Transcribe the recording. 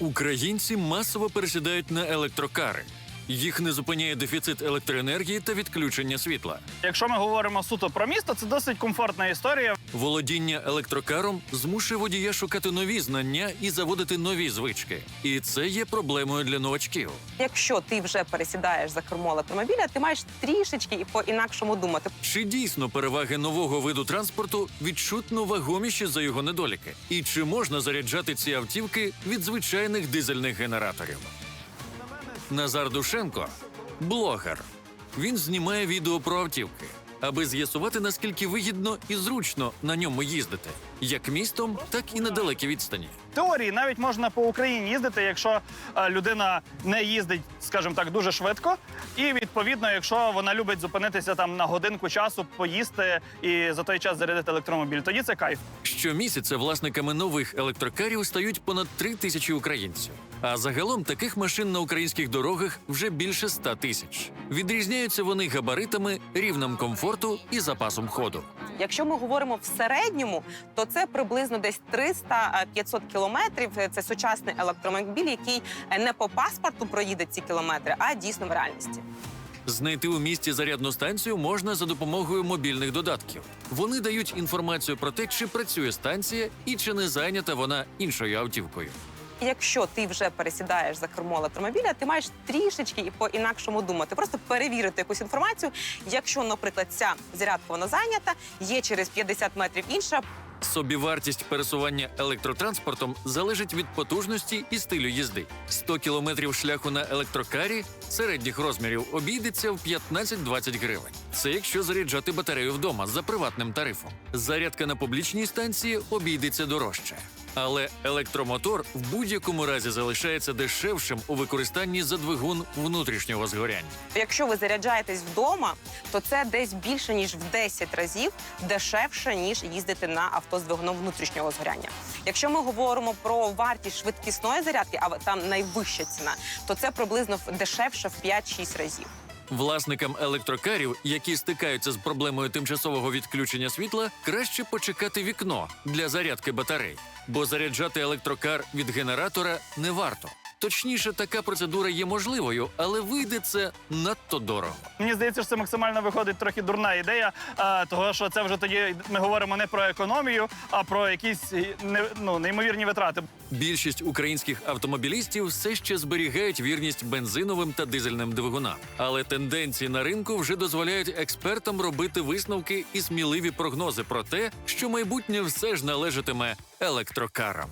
Українці масово пересідають на електрокари. Їх не зупиняє дефіцит електроенергії та відключення світла. Якщо ми говоримо суто про місто, це досить комфортна історія. Володіння електрокаром змушує водія шукати нові знання і заводити нові звички. І це є проблемою для новачків. Якщо ти вже пересідаєш за кермо електромобіля, ти маєш трішечки і по-інакшому думати. Чи дійсно переваги нового виду транспорту відчутно вагоміші за його недоліки? І чи можна заряджати ці автівки від звичайних дизельних генераторів? Назар Душенко блогер. Він знімає відео про автівки, аби з'ясувати наскільки вигідно і зручно на ньому їздити, як містом, так і на далекій відстані. В теорії навіть можна по Україні їздити, якщо е, людина не їздить, скажімо так, дуже швидко. І відповідно, якщо вона любить зупинитися там на годинку часу, поїсти і за той час зарядити електромобіль, тоді це кайф. Щомісяця власниками нових електрокарів стають понад три тисячі українців. А загалом таких машин на українських дорогах вже більше ста тисяч. Відрізняються вони габаритами, рівнем комфорту і запасом ходу. Якщо ми говоримо в середньому, то це приблизно десь 300-500 кілометрів. Це сучасний електромобіль, який не по паспорту проїде ці кілометри, а дійсно в реальності. Знайти у місті зарядну станцію можна за допомогою мобільних додатків. Вони дають інформацію про те, чи працює станція і чи не зайнята вона іншою автівкою. Якщо ти вже пересідаєш за кермо електромобіля, ти маєш трішечки і по-інакшому думати, просто перевірити якусь інформацію. Якщо, наприклад, ця зарядка вона зайнята, є через 50 метрів інша. Собівартість пересування електротранспортом залежить від потужності і стилю їзди. 100 кілометрів шляху на електрокарі середніх розмірів обійдеться в 15-20 гривень. Це якщо заряджати батарею вдома за приватним тарифом. Зарядка на публічній станції обійдеться дорожче. Але електромотор в будь-якому разі залишається дешевшим у використанні за двигун внутрішнього згоряння. Якщо ви заряджаєтесь вдома, то це десь більше ніж в 10 разів дешевше ніж їздити на авто з двигуном внутрішнього згоряння. Якщо ми говоримо про вартість швидкісної зарядки, а там найвища ціна, то це приблизно дешевше в 5-6 разів. Власникам електрокарів, які стикаються з проблемою тимчасового відключення світла, краще почекати вікно для зарядки батарей, бо заряджати електрокар від генератора не варто. Точніше, така процедура є можливою, але вийде це надто дорого. Мені здається, що це максимально виходить трохи дурна ідея, а, того що це вже тоді ми говоримо не про економію, а про якісь е, не, ну, неймовірні витрати. Більшість українських автомобілістів все ще зберігають вірність бензиновим та дизельним двигунам. Але тенденції на ринку вже дозволяють експертам робити висновки і сміливі прогнози про те, що майбутнє все ж належатиме електрокарам.